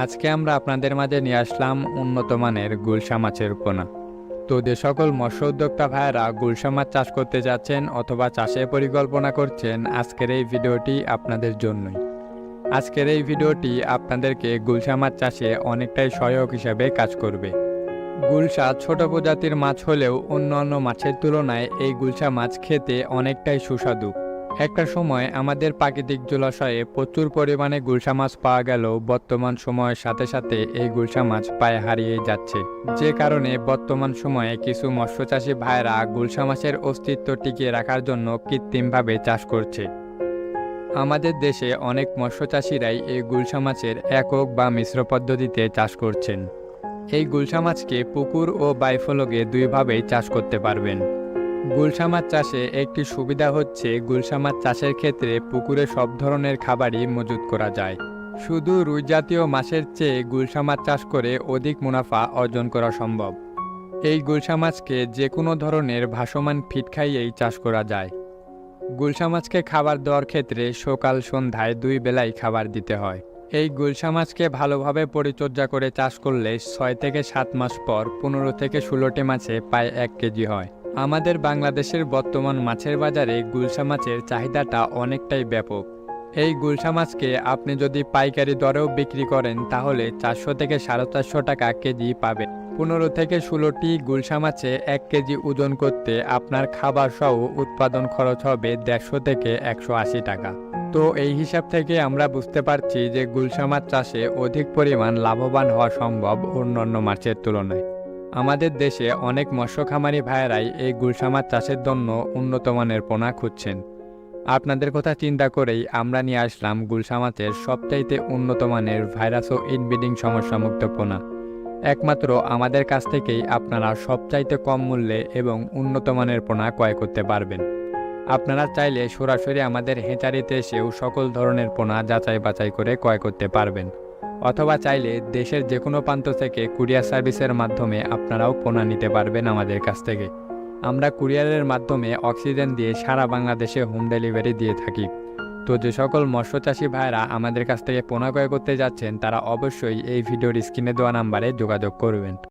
আজকে আমরা আপনাদের মাঝে নিয়ে আসলাম উন্নত মানের গুলশা মাছের পোনা। তো যে সকল মৎস্য উদ্যোক্তা ভাইয়েরা গুলশা মাছ চাষ করতে যাচ্ছেন অথবা চাষের পরিকল্পনা করছেন, আজকের এই ভিডিওটি আপনাদের জন্যই। আজকের এই ভিডিওটি আপনাদেরকে গুলশা মাছ চাষে অনেকটাই সহায়ক হিসাবে কাজ করবে। গুলশা ছোট প্রজাতির মাছ হলেও অন্যান্য মাছের তুলনায় এই গুলশা মাছ খেতে অনেকটাই সুস্বাদু। একটা সময় আমাদের প্রাকৃতিক জলাশয়ে প্রচুর পরিমাণে গুলশা মাছ পাওয়া গেলেও বর্তমান সময়ের সাথে সাথে এই গুলশা মাছ পায়ে হারিয়ে যাচ্ছে। যে কারণে বর্তমান সময়ে কিছু মৎস্যচাষী ভাইরা গুলশা মাছের অস্তিত্ব টিকিয়ে রাখার জন্য কৃত্রিমভাবে চাষ করছে। আমাদের দেশে অনেক মৎস্যচাষীরাই এই গুলশা মাছের একক বা মিশ্র পদ্ধতিতে চাষ করছেন। এই গুলশা মাছকে পুকুর ও বাইফলকে দুইভাবেই চাষ করতে পারবেন। গুলশা মাছ চাষে একটি সুবিধা হচ্ছে গুলশা মাছ চাষের ক্ষেত্রে পুকুরে সব ধরনের খাবারই মজুত করা যায়। শুধু রুই জাতীয় মাছের চেয়ে গুলশা মাছ চাষ করে অধিক মুনাফা অর্জন করা সম্ভব। এই গুলশা মাছকে যে কোনো ধরনের ভাসমান ফিট খাইয়েই চাষ করা যায়। গুলশা মাছকে খাবার দেওয়ার ক্ষেত্রে সকাল সন্ধ্যায় দুই বেলাই খাবার দিতে হয়। এই গুলশা মাছকে ভালোভাবে পরিচর্যা করে চাষ করলে ছয় থেকে সাত মাস পর পনেরো থেকে ষোলোটি মাছে প্রায় এক কেজি হয়। আমাদের বাংলাদেশের বর্তমান মাছের বাজারে গুলশা মাছের চাহিদাটা অনেকটাই ব্যাপক। এই গুলশা মাছকে আপনি যদি পাইকারি দরেও বিক্রি করেন, তাহলে চারশো থেকে সাড়ে চারশো টাকা কেজি পাবেন। পনেরো থেকে ষোলোটি গুলশা মাছে এক কেজি ওজন করতে আপনার খাবার সহ উৎপাদন খরচ হবে দেড়শো থেকে একশো আশি টাকা। তো এই হিসাব থেকে আমরা বুঝতে পারছি যে গুলশা মাছ চাষে অধিক পরিমাণ লাভবান হওয়া সম্ভব অন্যান্য মাছের তুলনায়। আমাদের দেশে অনেক মৎস্য খামারি ভাইয়েরাই এই গুলশা মাছ চাষের জন্য উন্নত মানের পোনা খুঁজছেন। আপনাদের কথা চিন্তা করেই আমরা নিয়ে আসলাম গুলশা মাছের সবচাইতে উন্নত মানের ভাইরাস ও ইনব্রিডিং সমস্যামুক্ত পোনা। একমাত্র আমাদের কাছ থেকেই আপনারা সবচাইতে কম মূল্যে এবং উন্নত মানের পোনা ক্রয় করতে পারবেন। আপনারা চাইলে সরাসরি আমাদের হেঁচারিতে এসেও সকল ধরনের পোনা যাচাই বাছাই করে ক্রয় করতে পারবেন। অথবা চাইলে দেশের যে কোনো প্রান্ত থেকে কুরিয়ার সার্ভিসের মাধ্যমে আপনারাও পোনা নিতে পারবেন আমাদের কাছ থেকে। আমরা কুরিয়ারের মাধ্যমে অক্সিজেন দিয়ে সারা বাংলাদেশে হোম ডেলিভারি দিয়ে থাকি। তো যে সকল মৎস্য চাষি ভাইরা আমাদের কাছ থেকে পোনা ক্রয় করতে যাচ্ছেন, তারা অবশ্যই এই ভিডিওর স্ক্রিনে দেওয়া নাম্বারে যোগাযোগ করবেন।